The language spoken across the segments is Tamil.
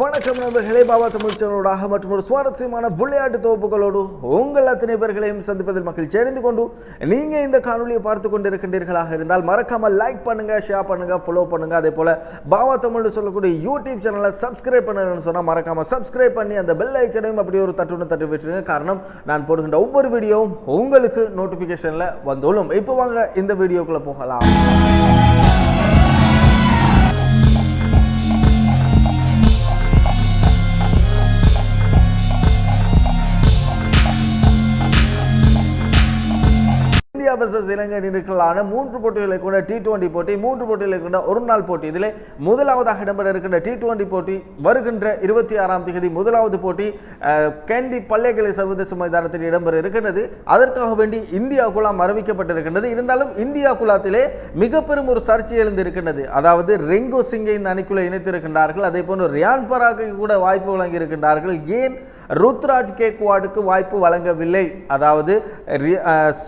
வணக்கம் நண்பர்களே பாபா தமிழ் சேனலோடாக மற்றும் ஒரு சுவாரஸ்யமான விளையாட்டு தொகுப்புகளோடு உங்கள் அத்தனை பேர்களையும் சந்திப்பதில் மகிழ்ச்சி அடைந்து கொண்டு நீங்கள் இந்த காணொலியை பார்த்து கொண்டிருக்கின்றீர்களாக இருந்தால் மறக்காமல் லைக் பண்ணுங்கள் ஷேர் பண்ணுங்கள் ஃபாலோ பண்ணுங்கள் அதே போல் பாபா தமிழ் சொல்லக்கூடிய யூடியூப் சேனலை சப்ஸ்கிரைப் பண்ணணும்னு சொன்னால் மறக்காமல் சப்ஸ்கிரைப் பண்ணி அந்த பெல் ஐக்கனையும் அப்படி ஒரு தட்டுன்னு தட்டி விட்டுருங்க. காரணம் நான் போடுகின்ற ஒவ்வொரு வீடியோவும் உங்களுக்கு நோட்டிஃபிகேஷனில் வந்துள்ளும். இப்போ வாங்க இந்த வீடியோக்குள்ளே போகலாம். இந்தியா வர்சஸ் இலங்கை அணிகளுக்கான மூன்று போட்டிகளை கொண்ட டி டுவெண்டி போட்டி மூன்று போட்டிகளை கொண்ட ஒரு நாள் போட்டி. இதில் முதலாவதாக இடம்பெற இருக்கின்ற டி டுவெண்டி போட்டி வருகின்ற இருபத்தி ஆறாம் தேதி முதலாவது போட்டி கேண்டி பள்ளைக்கலை சர்வதேச மைதானத்தில் இடம்பெற இருக்கின்றது. அதற்காக வேண்டி இந்தியா குலாம் அறிவிக்கப்பட்டிருக்கின்றது. இருந்தாலும் இந்தியா குலாத்திலே மிக பெரும் ஒரு சர்ச்சை எழுந்திருக்கின்றது. அதாவது ரெங்கோ சிங்கை இந்த அணிக்குள்ளே இணைத்திருக்கின்றார்கள். அதே போன்று ரியான் பராக்கு கூட வாய்ப்பு வழங்கி இருக்கின்றார்கள் ஏன் ருத்ராஜ் கேக்வாடுக்கு வாய்ப்பு வழங்கவில்லை. அதாவது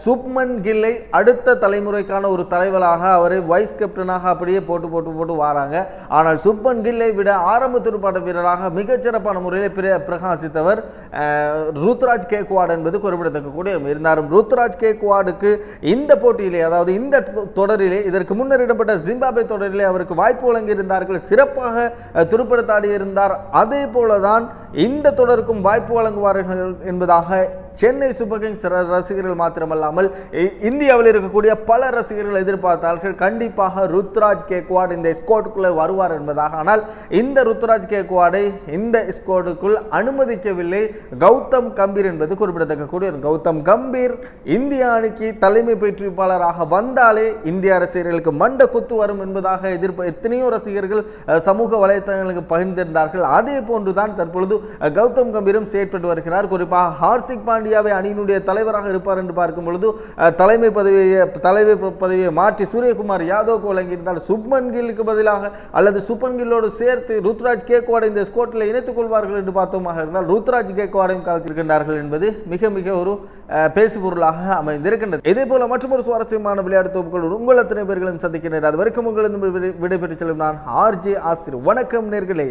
சுப்மன் கில்லை அடுத்த தலைமுறைக்கான ஒரு தலைவராக அவரை வைஸ் கேப்டனாக அப்படியே போட்டு போட்டு போட்டு வராங்க. ஆனால் சுப்மன் கில்லை விட ஆரம்ப துடுப்பாட்ட வீரராக மிகச்சிறப்பான முறையில் பிர பிரகாசித்தவர் ருத்ராஜ் கேக்வாட் என்பது குறிப்பிடத்தக்க கூடிய இருந்தாலும் ருத்ராஜ் கேக்வாடுக்கு இந்த போட்டியிலே அதாவது இந்த தொ- தொடரிலே இதற்கு முன்னர் இடம்பெற்ற ஜிம்பாபே தொடரிலே அவருக்கு வாய்ப்பு வழங்கியிருந்தார்கள். சிறப்பாக அஹ், துடுப்படுத்தாடி இருந்தார். அதே போலதான் இந்த தொடருக்கும் வாய்ப்பு வாய்ப்பு வழங்குவார்கள் என்பதாக சென்னை சூப்பர் கிங்ஸ் ர- ரசிகர்கள் மாத்திரமல்லாமல் இ- இந்தியாவில் இருக்கக்கூடிய பல ரசிகர்கள் எதிர்பார்த்தார்கள். கண்டிப்பாக ருத்ராஜ் கேக்வாட் இந்த ஸ்கோட்டுக்குள்ளே வருவார் என்பதாக. ஆனால் இந்த ருத்ராஜ் கேக்வாடை இந்த ஸ்கோட்டுக்குள் அனுமதிக்கவில்லை. கௌதம் கம்பீர் என்பது குறிப்பிடத்தக்க கூடிய கௌதம் கம்பீர். இந்திய அணிக்கு தலைமை பயிற்றுவிப்பாளராக வந்தாலே இந்திய ரசிகர்களுக்கு மண்ட குத்து வரும் என்பதாக எதிர்ப்பு எத்தனையோ ரசிகர்கள் சமூக வலைத்தளங்களுக்கு பகிர்ந்திருந்தார்கள். அதே போன்றுதான் தற்பொழுது கௌதம் கம்பீரும் செயற்பட்டு வருகிறார். குறிப்பாக ஹார்திக் பாண்டியாவை அணியினுடைய தலைவராக இருப்பார் என்று பார்க்கும் பொழுது தலைமை பதவியை தலைமை பதவியை மாற்றி சூரியகுமார் யாதவுக்கு வழங்கியிருந்தால் சுப்மன் கில்லுக்கு பதிலாக அல்லது சுப்மன் கில்லோடு சேர்த்து ருத்ராஜ் கேக்வாடை இந்த ஸ்கோட்டில் இணைத்துக் கொள்வார்கள் என்று பார்த்தோமாக இருந்தால் ருத்ராஜ் கேக்வாடையும் காலத்திருக்கின்றார்கள் என்பது மிக மிக ஒரு பேசு பேசுபொருளாக அமைந்திருக்கின்றது. இதே போல மற்றொரு சுவாரஸ்யமான விளையாட்டு தொகுப்புகள் உங்கள் அத்தனை பேர்களும் சந்திக்கின்றனர். அது வரைக்கும் உங்களிடம் விடைபெற்று செல்லும் நான் ஆர்ஜே ஆசிரியர். வணக்கம் நேர்களே.